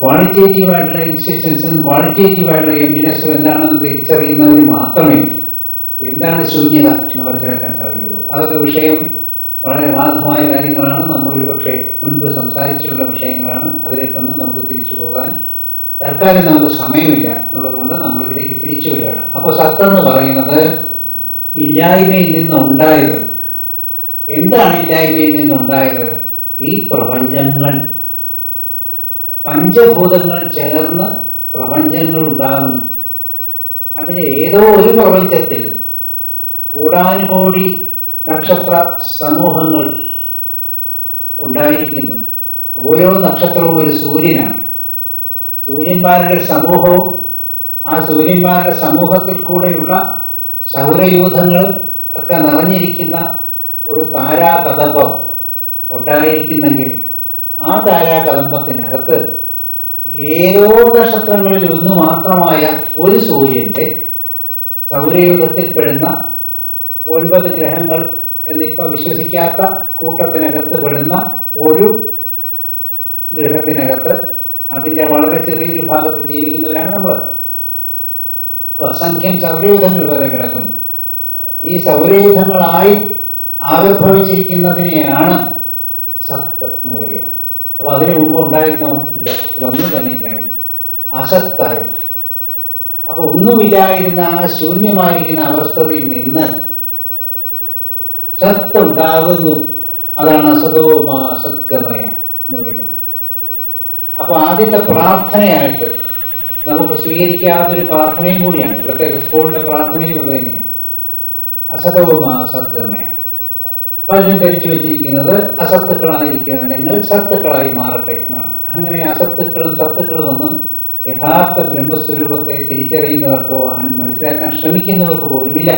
Qualitative ആയിട്ടുള്ള ഇൻസ്ട്രക്ഷൻസും qualitative ആയിട്ടുള്ള എംബിനസും എന്താണെന്ന് തിരിച്ചറിയുന്നതിന് മാത്രമേ എന്താണ് ശൂന്യത എന്ന് മനസ്സിലാക്കാൻ സാധിക്കുകയുള്ളൂ. അതൊക്കെ വിഷയം വളരെ ബാധമായ കാര്യങ്ങളാണ്. നമ്മൾ ഒരുപക്ഷെ മുൻപ് സംസാരിച്ചിട്ടുള്ള വിഷയങ്ങളാണ്. അതിലേക്കൊന്നും നമുക്ക് തിരിച്ചു പോകാൻ തൽക്കാലം നമുക്ക് സമയമില്ല എന്നുള്ളതുകൊണ്ട് നമ്മൾ ഇതിലേക്ക് തിരിച്ചു വരികയാണ്. അപ്പോൾ സത്തെന്ന് പറയുന്നത് ഇല്ലായ്മയിൽ നിന്ന് ഉണ്ടായത് എന്താണ് ഇല്ലായ്മയിൽ നിന്ന് ഉണ്ടായത് ഈ പ്രപഞ്ചങ്ങൾ പഞ്ചഭൂതങ്ങൾ ചേർന്ന് പ്രപഞ്ചങ്ങൾ ഉണ്ടാകുന്നു. അതിന് ഏതോ ഒരു പ്രപഞ്ചത്തിൽ കൂടാനുകോടി നക്ഷത്ര സമൂഹങ്ങൾ ഉണ്ടായിരിക്കുന്നു. ഓരോ നക്ഷത്രവും ഒരു സൂര്യനാണ്. സൂര്യന്മാരുടെ സമൂഹവും ആ സൂര്യന്മാരുടെ സമൂഹത്തിൽ കൂടെയുള്ള സൗരയൂഥങ്ങളും ഒക്കെ നിറഞ്ഞിരിക്കുന്ന ഒരു താരാകദംബം ഉണ്ടായിരിക്കുന്നെങ്കിൽ ആ താരാകദംബത്തിനകത്ത് ഏതോ നക്ഷത്രങ്ങളിൽ ഒന്ന് മാത്രമായ ഒരു സൂര്യന്റെ സൗരയൂഥത്തിൽപ്പെടുന്ന ഒൻപത് ഗ്രഹങ്ങൾ എന്നിപ്പം വിശ്വസിക്കാത്ത കൂട്ടത്തിനകത്ത് പെടുന്ന ഒരു ഗ്രഹത്തിനകത്ത് അതിന്റെ വളരെ ചെറിയൊരു ഭാഗത്ത് ജീവിക്കുന്നവരാണ് നമ്മൾ അസംഖ്യം സൗരയൂഥങ്ങൾ വരെ കിടക്കുന്നു. ഈ സൗരയൂഥങ്ങളായി ആവിർഭവിച്ചിരിക്കുന്നതിനെയാണ് സത്ത് എന്ന് വിളിക്കുന്നത് അപ്പൊ അതിനു മുമ്പ് ഉണ്ടായിരുന്നോ? ഇല്ല. ഇതൊന്നും തന്നെ ഇല്ലായിരുന്നു. അസത്തായിരുന്നു അപ്പൊ ഒന്നുമില്ലായിരുന്ന ആ ശൂന്യമായിരിക്കുന്ന അവസ്ഥയിൽ നിന്ന് സത്ത് ഉണ്ടാകുന്നു അതാണ് അസതോമാ സദ്ഗമയ എന്ന് വിളിക്കുന്നത് അപ്പൊ ആദ്യത്തെ പ്രാർത്ഥനയായിട്ട് നമുക്ക് സ്വീകരിക്കാവുന്ന ഒരു പ്രാർത്ഥനയും കൂടിയാണ്. ഇവിടുത്തെ സ്കൂളിന്റെ പ്രാർത്ഥനയും അത് തന്നെയാണ്. അസതവുമാ സദ്ഗമയ പലരും ധരിച്ചു വെച്ചിരിക്കുന്നത് അസത്തുക്കളായിരിക്കുന്ന ഞങ്ങൾ സത്തുക്കളായി മാറട്ടെ എന്നാണ് അങ്ങനെ അസത്തുക്കളും സത്തുക്കളും ഒന്നും യഥാർത്ഥ ബ്രഹ്മസ്വരൂപത്തെ തിരിച്ചറിയുന്നവർക്കോ മനസ്സിലാക്കാൻ ശ്രമിക്കുന്നവർക്കോ പോലുമില്ല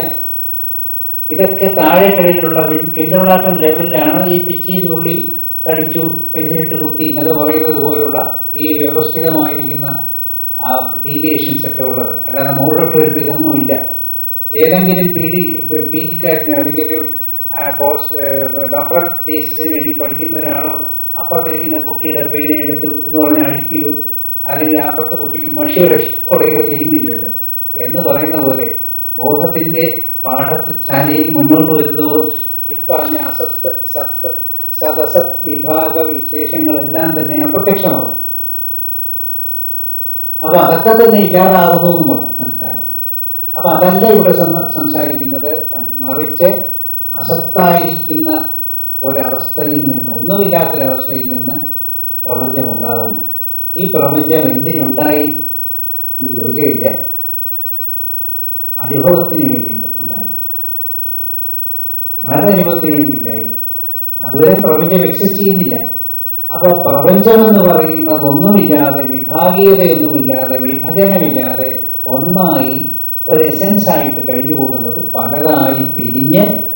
ഇതൊക്കെ താഴെക്കടയിലുള്ള കിൻഡർ ഗാർട്ടൻ ലെവലിലാണ് ഈ പിച്ചി നുള്ളി കടിച്ചു പെൻസിലിട്ട് കുത്തി എന്നൊക്കെ പറയുന്നത് പോലുള്ള ഈ വ്യവസ്ഥിതമായിരിക്കുന്ന ആ ഡീവിയേഷൻസ് ഒക്കെ ഉള്ളത് അല്ലാതെ മുകളിലോട്ട് വരുമ്പോൾ ഇതൊന്നും ഇല്ല ഏതെങ്കിലും പി ഡി പി ജിക്കാരനോ അല്ലെങ്കിൽ ഒരു പോസ്റ്റ് ഡോക്ടറൽ തീസിസിന് വേണ്ടി പഠിക്കുന്ന ഒരാളോ അപ്പുറത്തിരിക്കുന്ന കുട്ടിയുടെ പേന എടുത്ത് എന്ന് പറഞ്ഞ് അടിക്കുകയോ അല്ലെങ്കിൽ അപ്പുറത്തെ കുട്ടിക്ക് മഷിയുടെ കൊടയോ ചെയ്യുന്നില്ലല്ലോ. എന്ന് പറയുന്ന പോലെ ബോധത്തിന്റെ പാഠശാലയിൽ മുന്നോട്ട് വരുന്നതോറും ഇപ്പറഞ്ഞ അസത്ത് സത്ത് സദസത് വിഭാഗ വിശേഷങ്ങളെല്ലാം തന്നെ അപ്രത്യക്ഷമാകും. അപ്പൊ അതൊക്കെ തന്നെ ഇല്ലാതാകുന്നു എന്ന് മനസ്സിലാക്കണം. അപ്പൊ അതല്ല ഇവിടെ സംസാരിക്കുന്നത്. മറിച്ച് അസത്തായിരിക്കുന്ന ഒരവസ്ഥയിൽ നിന്ന് ഒന്നുമില്ലാത്തൊരവസ്ഥയിൽ നിന്ന് പ്രപഞ്ചം ഉണ്ടാകുന്നു ഈ പ്രപഞ്ചം എന്തിനുണ്ടായി എന്ന് ചോദിച്ചു കഴിഞ്ഞാൽ അനുഭവത്തിന് വേണ്ടി ഉണ്ടായി. മരണനുഭവത്തിന് വേണ്ടി ഉണ്ടായി അതുവരെ പ്രപഞ്ചം എക്സിസ്റ്റ് ചെയ്യുന്നില്ല. അപ്പോൾ പ്രപഞ്ചം എന്ന് പറയുന്നത് ഒന്നുമില്ലാതെ വിഭാഗീയതയൊന്നുമില്ലാതെ വിഭജനമില്ലാതെ ഒന്നായി ഒരു എസെൻസ് ആയിട്ട് കഴിഞ്ഞുകൂടുന്നത് പലതായി പിരിഞ്ഞ്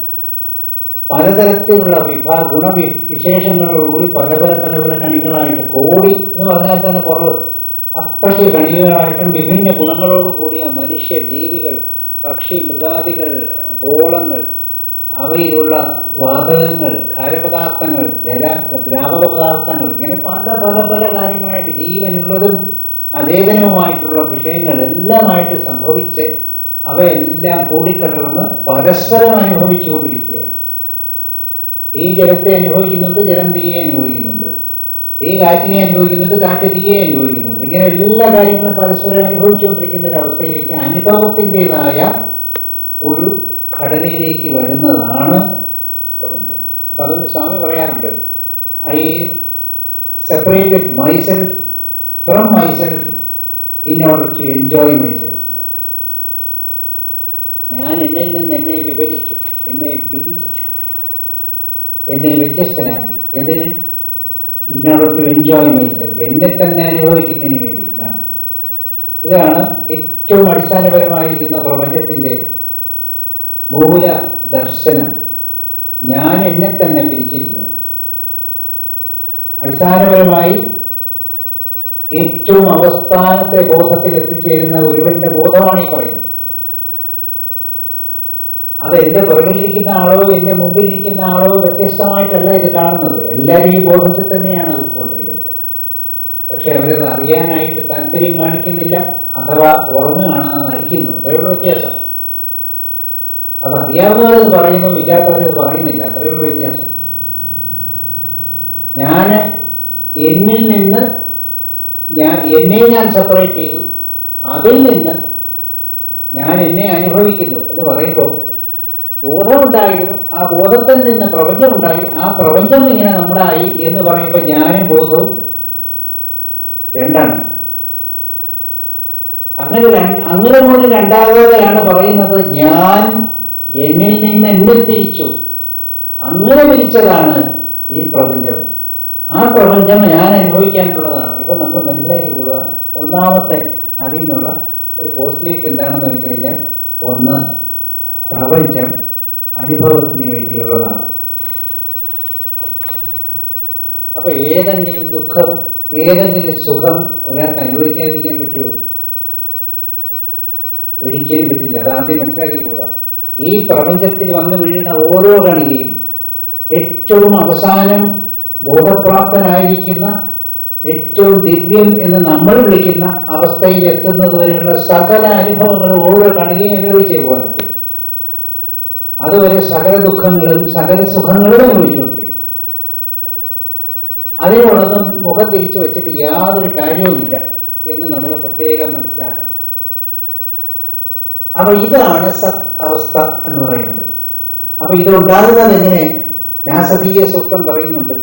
പലതരത്തിലുള്ള വിഭാ ഗുണവി വിശേഷങ്ങളോടുകൂടി പല പല പല പല കണികളായിട്ട് കോടി എന്ന് പറഞ്ഞാൽ തന്നെ കുറവ്. അത്രയ്ക്ക് കണികളായിട്ടും വിഭിന്ന ഗുണങ്ങളോട് കൂടിയ മനുഷ്യ ജീവികൾ പക്ഷി മൃഗാദികൾ ഗോളങ്ങൾ അവയിലുള്ള വാതകങ്ങൾ ഖരപദാർത്ഥങ്ങൾ ജല ദ്രാവക പദാർത്ഥങ്ങൾ ഇങ്ങനെ പല പല പല കാര്യങ്ങളായിട്ട് ജീവനുള്ളതും അചേതനവുമായിട്ടുള്ള വിഷയങ്ങൾ എല്ലാമായിട്ട് സംഭവിച്ച് അവയെല്ലാം കൂടിക്കലർന്ന് പരസ്പരം അനുഭവിച്ചുകൊണ്ടിരിക്കുകയാണ്. തീ ജലത്തെ അനുഭവിക്കുന്നുണ്ട് ജലം തീയെ അനുഭവിക്കുന്നുണ്ട്. തീ കാറ്റിനെ അനുഭവിക്കുന്നുണ്ട് കാറ്റ് തീയെ അനുഭവിക്കുന്നുണ്ട്. ഇങ്ങനെ എല്ലാ കാര്യങ്ങളും പരസ്പരം അനുഭവിച്ചുകൊണ്ടിരിക്കുന്ന ഒരു അവസ്ഥയിലേക്ക് അനുഭവത്തിന്റെതായ ഒരു ഘടനയിലേക്ക് വരുന്നതാണ് പ്രപഞ്ചം. അപ്പൊ അതുകൊണ്ട് സ്വാമി പറയാറുണ്ട് I separated myself from myself in order to enjoy myself ഞാൻ എന്നിൽ നിന്ന് എന്നെ വിഭജിച്ചു എന്നെ പിരിയിച്ചു. എന്നെ വ്യത്യസ്തനാക്കി. എന്തിന്? ഓർഡർ ടു എൻജോയ് മൈസെൽഫ് എന്നെ തന്നെ അനുഭവിക്കുന്നതിന് വേണ്ടി. ഇതാണ്. ഇതാണ് ഏറ്റവും അടിസ്ഥാനപരമായിരിക്കുന്ന പ്രപഞ്ചത്തിന്റെ മൂല ദർശനം. ഞാൻ എന്നെ തന്നെ പിരിച്ചിരിക്കുന്നു. അടിസ്ഥാനപരമായി ഏറ്റവും അവസ്ഥാനത്തെ ബോധത്തിൽ എത്തിച്ചേരുന്ന ഒരുവന്റെ ബോധമാണ് ഈ പറയുന്നത്. അത് എന്റെ പുറകിലിരിക്കുന്ന ആളോ എന്റെ മുമ്പിലിരിക്കുന്ന ആളോ വ്യത്യസ്തമായിട്ടല്ല ഇത് കാണുന്നത്. എല്ലാവരും ഈ ബോധത്തിൽ തന്നെയാണ് ഉൾക്കൊണ്ടിരിക്കുന്നത് പക്ഷെ അവരത് അറിയാനായിട്ട് താല്പര്യം കാണിക്കുന്നില്ല അഥവാ ഉറങ്ങുകയാണെന്ന് നടിക്കുന്നു. അത്രയുള്ള വ്യത്യാസം. അത് അറിയാവുന്നവരത് പറയുന്നു ഇല്ലാത്തവരത് പറയുന്നില്ല. അത്രയുള്ള വ്യത്യാസം. ഞാൻ എന്നിൽ നിന്ന് ഞാൻ എന്നെ ഞാൻ സെപ്പറേറ്റ് ചെയ്തു. അതിൽ നിന്ന് ഞാൻ എന്നെ അനുഭവിക്കുന്നു എന്ന് പറയുമ്പോൾ ബോധമുണ്ടായിരുന്നു. ആ ബോധത്തിൽ നിന്ന് പ്രപഞ്ചം ഉണ്ടായി ആ പ്രപഞ്ചം ഇങ്ങനെ നമ്മുടെ ആയി എന്ന് പറയുമ്പോൾ ഞാനും ബോധവും രണ്ടാണ്. അങ്ങനെ അങ്ങനെ കൂടി രണ്ടാകാതെയാണ് പറയുന്നത് ഞാൻ എന്നിൽ നിന്ന് എന്നെ പിരിച്ചു അങ്ങനെ പിരിച്ചതാണ് ഈ പ്രപഞ്ചം. ആ പ്രപഞ്ചം ഞാൻ അനുഭവിക്കാനുള്ളതാണ്. ഇപ്പൊ നമ്മൾ മനസ്സിലാക്കി കൊള്ളുക. ഒന്നാമത്തെ അതിൽ നിന്നുള്ള ഒരു പോസ്റ്റിലേക്ക് എന്താണെന്ന് വെച്ച് കഴിഞ്ഞാൽ ഒന്ന് പ്രപഞ്ചം. അനുഭവത്തിന് വേണ്ടിയുള്ളതാണ്. അപ്പൊ ഏതെങ്കിലും ദുഃഖം ഏതെങ്കിലും സുഖം ഒരാൾക്ക് അനുഭവിക്കാതിരിക്കാൻ പറ്റുമോ? ഒരിക്കലും പറ്റില്ല. അത് ആദ്യം മനസ്സിലാക്കി പോവുക. ഈ പ്രപഞ്ചത്തിൽ വന്നു വീഴുന്ന ഓരോ കണികയും ഏറ്റവും അവസാനം ബോധപ്രാപ്തനായിരിക്കുന്ന ഏറ്റവും ദിവ്യം എന്ന് നമ്മൾ വിളിക്കുന്ന അവസ്ഥയിൽ എത്തുന്നത് വരെയുള്ള സകല അനുഭവങ്ങളും ഓരോ കണികയും അനുഭവിച്ചേ പോകാൻ അതുവരെ സകല ദുഃഖങ്ങളും സകല സുഖങ്ങളും അനുഭവിച്ചുകൊണ്ടിരിക്കും അതിനോടൊന്നും മുഖം തിരിച്ചു വെച്ചിട്ട് യാതൊരു കാര്യവുമില്ല എന്ന് നമ്മൾ പ്രത്യേകം മനസ്സിലാക്കണം. അപ്പൊ ഇതാണ് സത് അവസ്ഥ എന്ന് പറയുന്നത്. അപ്പൊ ഇത് ഉണ്ടാകുന്നത് എങ്ങനെ? നാസതീയ സൂക്തം പറയുന്നുണ്ട്.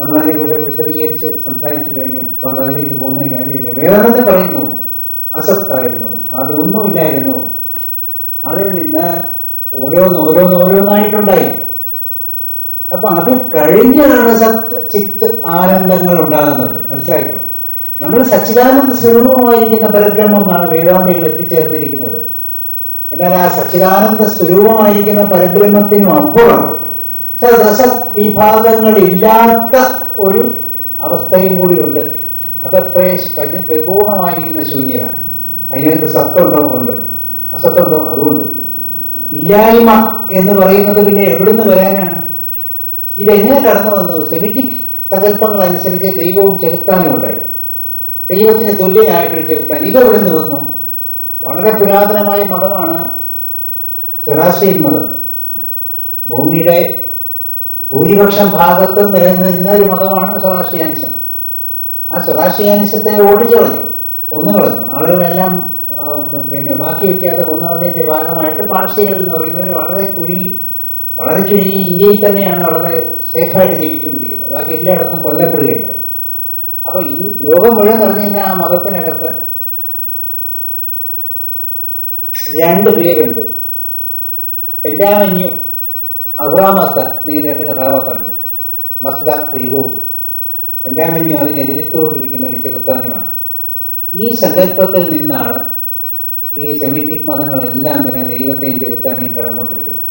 നമ്മൾ അതിനെക്കുറിച്ചൊക്കെ വിശദീകരിച്ച് സംസാരിച്ചു കഴിഞ്ഞു. അപ്പോൾ അതിലേക്ക് പോകുന്ന കാര്യമില്ല. വേറെ തന്നെ പറയുന്നു. അസത്തായിരുന്നു. ആദ്യം അതിൽ നിന്ന് ഓരോന്ന് ഓരോന്ന് ഓരോന്നായിട്ടുണ്ടായി. അപ്പൊ അത് കഴിഞ്ഞാണ് സത് ചിത്ത് ആനന്ദങ്ങൾ ഉണ്ടാകുന്നത്. മനസ്സിലായിക്കോ നമ്മൾ സച്ചിദാനന്ദ സ്വരൂപമായിരിക്കുന്ന പരബ്രഹ്മമാണ് വേദാന്തികൾ എത്തിച്ചേർന്നിരിക്കുന്നത് എന്നാൽ ആ സച്ചിദാനന്ദ സ്വരൂപമായിരിക്കുന്ന പരബ്രഹ്മത്തിനും അപ്പുറം സദസത് വിഭാഗങ്ങളില്ലാത്ത ഒരു അവസ്ഥയും കൂടിയുണ്ട്. അതത്രേ പരി- പരിപൂർണമായിരിക്കുന്ന ശൂന്യത. അതിനകത്ത് സത്തുണ്ടോ ഉണ്ട്? അസത്തുണ്ടോ അതുകൊണ്ട് ഇല്ലായ്മ എന്ന് പറയുന്നത് പിന്നെ എവിടുന്ന് വരാനാണ്? ഇതെങ്ങനെ കടന്നു വന്നു സെമിറ്റിക് സങ്കല്പങ്ങൾ അനുസരിച്ച് ദൈവവും ചെകുത്താനും ഉണ്ടായി. ദൈവത്തിന് തുല്യനായിട്ടൊരു ചെകുത്താൻ ഇതെവിടുന്ന് വന്നു? വളരെ പുരാതനമായ മതമാണ് സെറാസ്ട്രീൻ മതം. ഭൂമിയുടെ ഭൂരിപക്ഷം ഭാഗത്ത് നിലനിന്നിരുന്ന ഒരു മതമാണ് സ്വരാഷ്ട്രിയാനിസം ആ സ്വരാഷ്ട്രിയാനിസത്തെ ഓടിച്ചു കളഞ്ഞു ഒന്നു കളഞ്ഞു ആളുകളെല്ലാം പിന്നെ ബാക്കി വെക്കാതെ കൊന്നു കളഞ്ഞതിന്റെ ഭാഗമായിട്ട് പാഴ്സികൾ എന്ന് പറയുന്നവർ വളരെ കുരുങ്ങി വളരെ ചുരുങ്ങി ഇന്ത്യയിൽ തന്നെയാണ് വളരെ സേഫായിട്ട് ജീവിച്ചുകൊണ്ടിരിക്കുന്നത്. ബാക്കി എല്ലായിടത്തും കൊല്ലപ്പെടുകയുണ്ടായി അപ്പോൾ ഈ ലോകം മുഴുവൻ നിറഞ്ഞിരുന്ന ആ മതത്തിനകത്ത് രണ്ട് പേരുണ്ട്. പെൻഡാമന്യു അഹുറാമസ്ത എന്നിങ്ങനെ രണ്ട് കഥാപാത്രങ്ങൾ. മസ്ത ദൈവവും. പെൻഡാമന്യു അതിനെതിരിത്തുകൊണ്ടിരിക്കുന്ന ഒരു ചെറുത്താനുമാണ് ഈ സങ്കല്പത്തിൽ നിന്നാണ് ഈ സെമിറ്റിക് മതങ്ങളെല്ലാം തന്നെ ദൈവത്തെയും ചെറുത്താനെയും കടന്നുകൊണ്ടിരിക്കുന്നു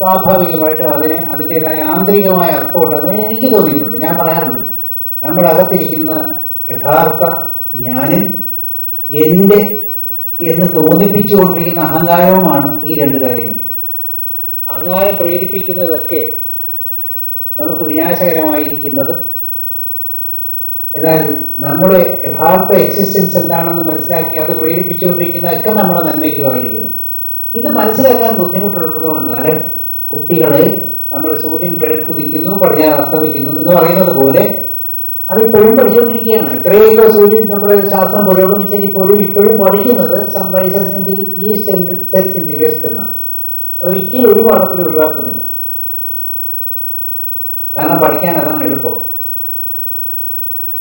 സ്വാഭാവികമായിട്ടും അതിന് അതിന്റെതായ ആന്തരികമായ അർത്ഥമുണ്ടെന്ന് എനിക്ക് തോന്നിയിട്ടുണ്ട്. ഞാൻ പറയാറുണ്ട്. നമ്മുടെ അകത്തിരിക്കുന്ന യഥാർത്ഥ ഞാനും എന്റെ എന്ന് തോന്നിപ്പിച്ചുകൊണ്ടിരിക്കുന്ന അഹങ്കാരവുമാണ് ഈ രണ്ട് കാര്യങ്ങൾ. അഹങ്കാരം പ്രേരിപ്പിക്കുന്നതൊക്കെ നമുക്ക് വിനാശകരമായിരിക്കുന്നത് എന്നാൽ നമ്മുടെ യഥാർത്ഥ എക്സിസ്റ്റൻസ് എന്താണെന്ന് മനസ്സിലാക്കി അത് പ്രേരിപ്പിച്ചുകൊണ്ടിരിക്കുന്ന പ്രേരിപ്പിച്ചുകൊണ്ടിരിക്കുന്നതൊക്കെ നമ്മുടെ നന്മയ്ക്കുമായിരിക്കുന്നു. ഇത് മനസ്സിലാക്കാൻ ബുദ്ധിമുട്ടുള്ളിടത്തോളം കാലം കുട്ടികളെ നമ്മൾ സൂര്യൻ കിഴക്കുതിക്കുന്നു പടിഞ്ഞാറ് അസ്തമിക്കുന്നു എന്ന് പറയുന്നത് പോലെ അതിപ്പോഴും പഠിച്ചുകൊണ്ടിരിക്കുകയാണ്. ഇത്രയൊക്കെ സൂര്യൻ നമ്മുടെ ശാസ്ത്രം പുരോഗമിച്ചെങ്കിൽ പോലും ഇപ്പോഴും പഠിക്കുന്നത് sun rises in the east sets in the west എന്നാണ്. അതൊരിക്കലും ഒരു പാഠത്തിൽ ഒഴിവാക്കുന്നില്ല. കാരണം പഠിക്കാൻ അതാണ് എളുപ്പം.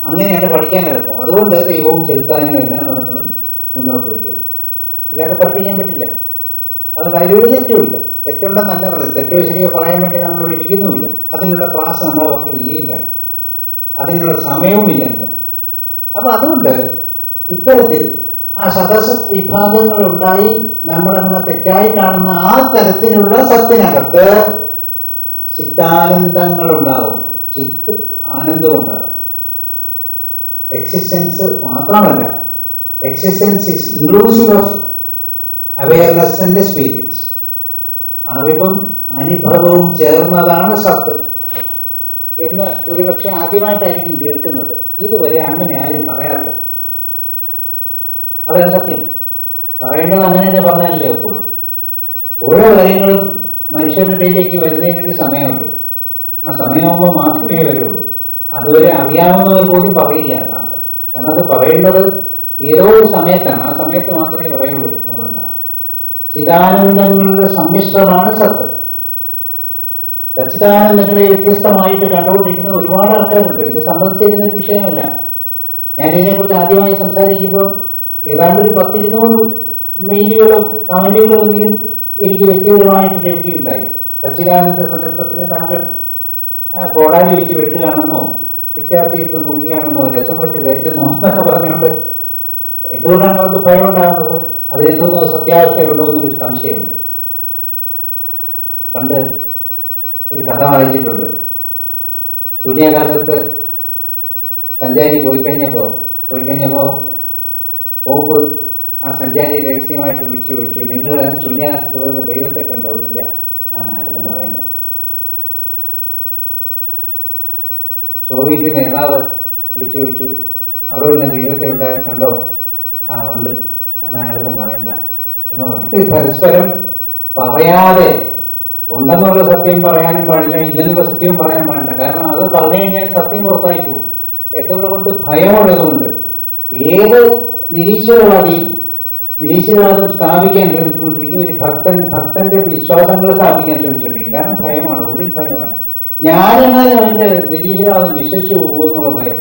അങ്ങനെയാണ് പഠിക്കാൻ എളുപ്പം അതുകൊണ്ട് ദൈവവും ചെലുത്താനും എല്ലാ മതങ്ങളും മുന്നോട്ട് വയ്ക്കുന്നു. ഇല്ലാതെ പഠിപ്പിക്കാൻ പറ്റില്ല. അതുകൊണ്ട് അതിലൊരു തെറ്റുമില്ല. തെറ്റുണ്ടെന്നല്ല പറയുന്നത് തെറ്റോ ശരിയോ പറയാൻ വേണ്ടി നമ്മളിവിടെ ഇരിക്കുന്നുമില്ല. അതിനുള്ള ക്ലാസ് നമ്മളെ പക്കൽ ഇല്ല അതിനുള്ള സമയവും ഇല്ലാണ്ട് അപ്പം അതുകൊണ്ട് ഇത്തരത്തിൽ ആ സദസ് വിഭാഗങ്ങൾ ഉണ്ടായി നമ്മളങ്ങനെ തെറ്റായി കാണുന്ന ആ തരത്തിലുള്ള സത്തിനകത്ത് ചിത്താനന്ദങ്ങൾ ഉണ്ടാവും ചിത്ത് ആനന്ദവും ഉണ്ടാകും എക്സിസ്റ്റൻസ് മാത്രമല്ല. Existence is inclusive of awareness and experience അറിവും അനുഭവവും ചേർന്നതാണ് സത്ത് എന്ന് ഒരുപക്ഷെ ആദ്യമായിട്ടായിരിക്കും കേൾക്കുന്നത്. ഇതുവരെ അങ്ങനെ ആരും പറയാറില്ല. അതാണ് സത്യം. പറയേണ്ടത് അങ്ങനെ തന്നെ പറഞ്ഞാലല്ലേ ഒക്കുള്ളൂ ഓരോ കാര്യങ്ങളും മനുഷ്യരുടെ ഇടയിലേക്ക് വരുന്നതിനൊരു സമയമുണ്ട്. ആ സമയമാകുമ്പോൾ മാത്രമേ വരുള്ളൂ. അതുവരെ അറിയാവുന്നവർ പോലും പറയില്ല എന്നാണ് കാരണം അത് പറയേണ്ടത് ഏതോ ഒരു സമയത്താണ്. ആ സമയത്ത് മാത്രമേ പറയുള്ളൂ അതുകൊണ്ടാണ് ചിദാനന്ദങ്ങളുടെ സമ്മിശ്രമാണ് സത്ത്. സച്ചിദാനന്ദങ്ങളെ വ്യത്യസ്തമായിട്ട് കണ്ടുകൊണ്ടിരിക്കുന്ന ഒരുപാട് ആൾക്കാരുണ്ട്. ഇത് സംബന്ധിച്ചിരുന്ന ഒരു വിഷയമല്ല. ഞാൻ ഇതിനെക്കുറിച്ച് ആദ്യമായി സംസാരിക്കുമ്പോൾ ഏതാണ്ട് ഒരു പത്തിരുന്നൂറ് മെയിലുകളും കമന്റുകളും എങ്കിലും എനിക്ക് വ്യക്തിപരമായിട്ട് ലഭിക്കുകയുണ്ടായി. സച്ചിദാനന്ദ സങ്കല്പത്തിന് താങ്കൾ കോടാലി വെച്ച് വെട്ടുകയാണെന്നോ പിറ്റാത്തീർത്ത് മുഴുകിയാണെന്നോ രസം വെച്ച് തേച്ചെന്നോ എന്നൊക്കെ പറഞ്ഞുകൊണ്ട് എന്തുകൊണ്ടാണ് അവർക്ക് ഭയം ഉണ്ടാകുന്നത്? അതിലെന്തോന്നോ സത്യാവസ്ഥയുണ്ടോ എന്നൊരു സംശയമുണ്ട്. പണ്ട് ഒരു കഥ വായിച്ചിട്ടുണ്ട്. ശൂന്യാകാശത്ത് സഞ്ചാരി പോയി കഴിഞ്ഞപ്പോൾ പോയി കഴിഞ്ഞപ്പോൾ പോപ്പ് ആ സഞ്ചാരി രഹസ്യമായിട്ട് വിളിച്ചു ചോദിച്ചു നിങ്ങൾ ശൂന്യാകാശത്ത് പോയപ്പോൾ ദൈവത്തെ കണ്ടോ? ഇല്ല. ആ ആരൊന്നും പറയണ്ട സോവിയറ്റ് നേതാവ് വിളിച്ചു ചോദിച്ചു. അവിടെ പിന്നെ ദൈവത്തെ ഉണ്ടായ കണ്ടോ? ആ ഉണ്ട്. എന്നായിരുന്നു പറയണ്ട എന്ന് പറഞ്ഞു പരസ്പരം പറയാതെ ഉണ്ടെന്നുള്ള സത്യം പറയാനും പാടില്ല ഇല്ലെന്നുള്ള സത്യവും പറയാൻ പാടില്ല. കാരണം അത് പറഞ്ഞു കഴിഞ്ഞാൽ സത്യം പുറത്തായി പോകും. എന്നുള്ളത് കൊണ്ട് ഭയമുള്ളതുകൊണ്ട് ഏത് നിരീശ്വരവാദിയും നിരീശ്വരവാദം സ്ഥാപിക്കാൻ ശ്രമിച്ചുകൊണ്ടിരിക്കും ഒരു ഭക്തൻ ഭക്തന്റെ വിശ്വാസങ്ങൾ സ്ഥാപിക്കാൻ ശ്രമിച്ചുകൊണ്ടിരിക്കും. കാരണം ഭയമാണ് ഉള്ളിൽ ഭയമാണ്. ഞാനെങ്ങാനും അവന്റെ നിരീശ്വരവാദം വിശ്വസിച്ചു പോകുമോ എന്നുള്ള ഭയം.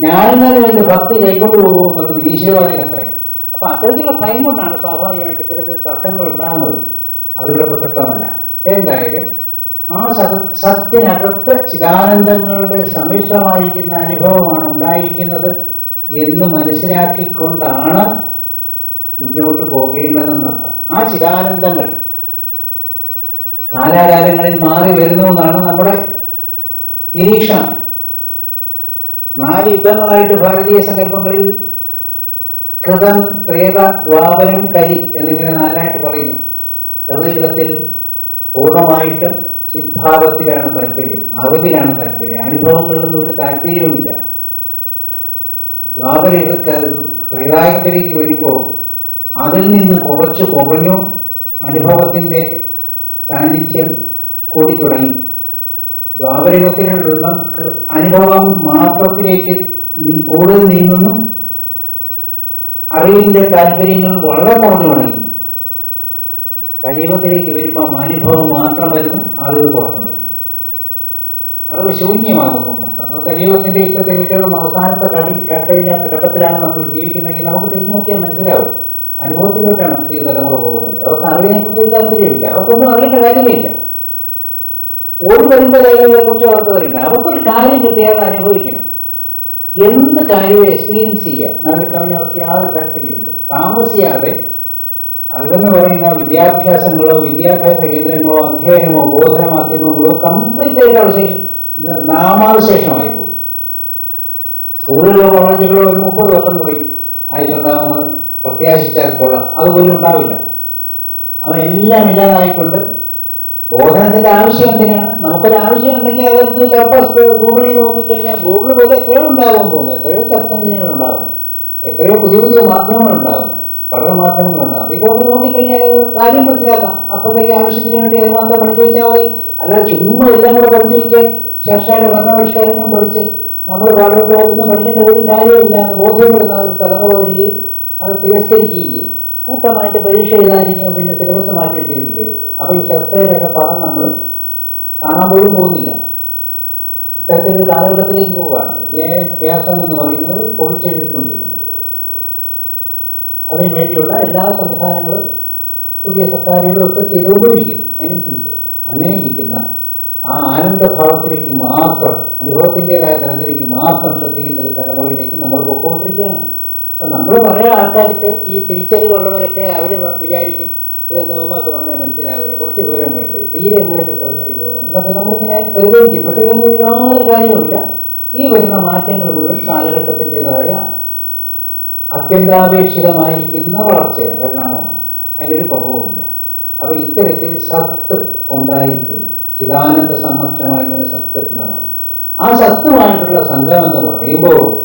ഞാനെന്നാലും അവന്റെ ഭക്തി കൈക്കൊണ്ടു പോകുമോ എന്നുള്ള നിരീശ്വരവാദിയുടെ ഭയം. അപ്പൊ അത്തരത്തിലുള്ള ഭയം കൊണ്ടാണ് സ്വാഭാവികമായിട്ട് ഇത്തരത്തിൽ തർക്കങ്ങൾ ഉണ്ടാകുന്നത്. അതിവിടെ പ്രസക്തമല്ല. എന്തായാലും ആ സത് സത്തിനകത്ത് ചിദാനന്ദങ്ങളുടെ സമ്മിശ്രമായിരിക്കുന്ന അനുഭവമാണ് ഉണ്ടായിരിക്കുന്നത് എന്ന് മനസ്സിലാക്കിക്കൊണ്ടാണ് മുന്നോട്ട് പോകേണ്ടതെന്നർത്ഥം. ആ ചിദാനന്ദങ്ങൾ കാലാകാലങ്ങളിൽ മാറി വരുന്നു എന്നാണ് നമ്മുടെ നിരീക്ഷണം. നാല് യുഗങ്ങളായിട്ട് ഭാരതീയ സങ്കല്പങ്ങളിൽ കൃതം ത്രേത ദ്വാപരം കലി എന്നിങ്ങനെ നാലായിട്ട് പറയുന്നു. കൃതയുഗത്തിൽ പൂർണമായിട്ടും ചിത്ഭാവത്തിലാണ് താല്പര്യം അറിവിലാണ് താല്പര്യം. അനുഭവങ്ങളിലൊന്നും ഒരു താല്പര്യവുമില്ല. ദ്വാപരയുഗ ത്രേതായുഗത്തിലേക്ക് വരുമ്പോൾ അതിൽ നിന്ന് കുറച്ച് കുറഞ്ഞു അനുഭവത്തിന്റെ സാന്നിധ്യം കൂടി തുടങ്ങി. ദ്വാപരയുഗത്തിനുള്ള അനുഭവം മാത്രത്തിലേക്ക് കൂടുതൽ നീങ്ങുന്നു. അറിവിന്റെ താല്പര്യങ്ങൾ വളരെ കുറഞ്ഞു തുടങ്ങി. കലിയുഗത്തിലേക്ക് വരുമ്പോൾ അനുഭവം മാത്രം വരുന്നു അറിവ് കുറഞ്ഞു തുടങ്ങി. അറിവ് ശൂന്യമാകുന്നു കലിയുഗത്തിന്റെ ഇപ്പോഴത്തെ ഏറ്റവും അവസാനത്തെ കടി ഘട്ടയിലാത്ത ഘട്ടത്തിലാണ് നമ്മൾ ജീവിക്കുന്നതെങ്കിൽ നമുക്ക് തിരിഞ്ഞു നോക്കിയാൽ മനസ്സിലാവും. അനുഭവത്തിലോട്ടാണ് പുതിയ തലമുറ പോകുന്നത് അവർക്ക് അറിവിനെ കുറിച്ച് ഒരു താല്പര്യമില്ല. അവർക്കൊന്നും അറിയേണ്ട കാര്യമേ ഇല്ല ഓടി വരുന്ന കാര്യങ്ങളെ കുറിച്ച് അവർക്ക് അറിയില്ല. അവർക്കൊരു കാര്യം കിട്ടിയാൽ അനുഭവിക്കണം. എന്ത് കാര്യവും എക്സ്പീരിയൻസ് ചെയ്യുക. നാളെ കവിഞ്ഞ അവർക്ക് യാതൊരു താല്പര്യമില്ല താമസിയാതെ അറിവെന്ന് പറയുന്ന വിദ്യാഭ്യാസങ്ങളോ വിദ്യാഭ്യാസ കേന്ദ്രങ്ങളോ അധ്യയനമോ ബോധന മാധ്യമങ്ങളോ കംപ്ലീറ്റ് ആയിട്ട് അവശേഷം നാമാവശേഷമായി പോകും. സ്കൂളുകളോ കോളേജുകളോ ഒരു മുപ്പത് വർഷം കൂടി ആയിട്ടുണ്ടാകുമെന്ന് പ്രത്യാശിച്ചാൽ കൊള്ളാം അതുപോലും ഉണ്ടാവില്ല. അവ എല്ലാം ഇല്ലാതായിക്കൊണ്ട് ബോധനത്തിന്റെ ആവശ്യം എന്തിനാണ്? നമുക്കൊരു ആവശ്യം ഉണ്ടെങ്കിൽ അതെടുത്ത് വെച്ച് അപ്പോൾ ഗൂഗിളിൽ നോക്കിക്കഴിഞ്ഞാൽ ഗൂഗിൾ പോലെ എത്രയോ ഉണ്ടാകും തോന്നുന്നു എത്രയോ സെർച്ച് എഞ്ചിനുകൾ ഉണ്ടാകും എത്രയോ പുതിയ പുതിയ മാധ്യമങ്ങൾ ഉണ്ടാകും പഠന മാധ്യമങ്ങൾ ഉണ്ടാകും ഇതുകൊണ്ട് നോക്കിക്കഴിഞ്ഞാൽ കാര്യം മനസ്സിലാക്കാം. അപ്പോഴത്തേക്ക് ആവശ്യത്തിന് വേണ്ടി അത് മാത്രം പഠിച്ചു വെച്ചാൽ മതി. അല്ലാതെ ചുമ്മാ എല്ലാം കൂടെ പഠിച്ചു വെച്ച് ശേഷയുടെ ഭരണപരിഷ്കാരങ്ങളും പഠിച്ച് നമ്മൾ പാടോട്ട് പോകുന്ന പഠിക്കേണ്ട ഒരു കാര്യമില്ല എന്ന് ബോധ്യപ്പെടുന്ന ഒരു തലമുറ വരികയും അത് തിരസ്കരിക്കുകയും ചെയ്യും. കൂട്ടമായിട്ട് പരീക്ഷ എഴുതാതിരിക്കുമ്പോൾ പിന്നെ സിലബസ് മാറ്റേണ്ടി വരില്ലേ അപ്പോൾ ഈ ഒക്കെ പടം നമ്മൾ കാണാൻ പോലും പോകുന്നില്ല. ഇത്തരത്തിലൊരു കാലഘട്ടത്തിലേക്ക് പോവുകയാണ്. വിദ്യാഭ്യാസം എന്ന് പറയുന്നത് പൊളിച്ചെഴുതിക്കൊണ്ടിരിക്കുന്നത് അതിനു വേണ്ടിയുള്ള എല്ലാ സംവിധാനങ്ങളും പുതിയ സർക്കാരുകളും ഒക്കെ ചെയ്തുകൊണ്ടിരിക്കും അതിനും സംശയമില്ല. അങ്ങനെ ഇരിക്കുന്ന ആ ആനന്ദഭാവത്തിലേക്ക് മാത്രം അനുഭവത്തിന്റെതായ തലത്തിലേക്ക് മാത്രം ശ്രദ്ധിക്കുന്ന ഒരു തലമുറയിലേക്ക് നമ്മൾ പൊക്കോണ്ടിരിക്കുകയാണ് നമ്മൾ പറയാൻ ആൾക്കാർക്ക് ഈ തിരിച്ചറിവുള്ളവരൊക്കെ അവർ വിചാരിക്കും ഇതെന്ന് നോമാക്ക് പറഞ്ഞാൽ മനസ്സിലാവില്ല കുറച്ച് വിവരം വേണ്ടി? തീരെ വിവരം കിട്ടവരായി പോകുന്നു. എന്നൊക്കെ നമ്മളിങ്ങനെ പരിഗണിക്കും പക്ഷേ ഇതൊന്നും യാതൊരു കാര്യവുമില്ല ഈ വരുന്ന മാറ്റങ്ങൾ മുഴുവൻ കാലഘട്ടത്തിന്റെതായ അത്യന്താപേക്ഷിതമായിരിക്കുന്ന വളർച്ചയാണ് പരിണാമമാണ്. അതിനൊരു കുറവുമില്ല അപ്പൊ ഇത്തരത്തിൽ സത്ത് ഉണ്ടായിരിക്കുന്നു. ചിദാനന്ദ സംരക്ഷണമായിരിക്കുന്ന സത്ത് ഉണ്ടാവണം ആ സത്തുമായിട്ടുള്ള സംഘം എന്ന് പറയുമ്പോൾ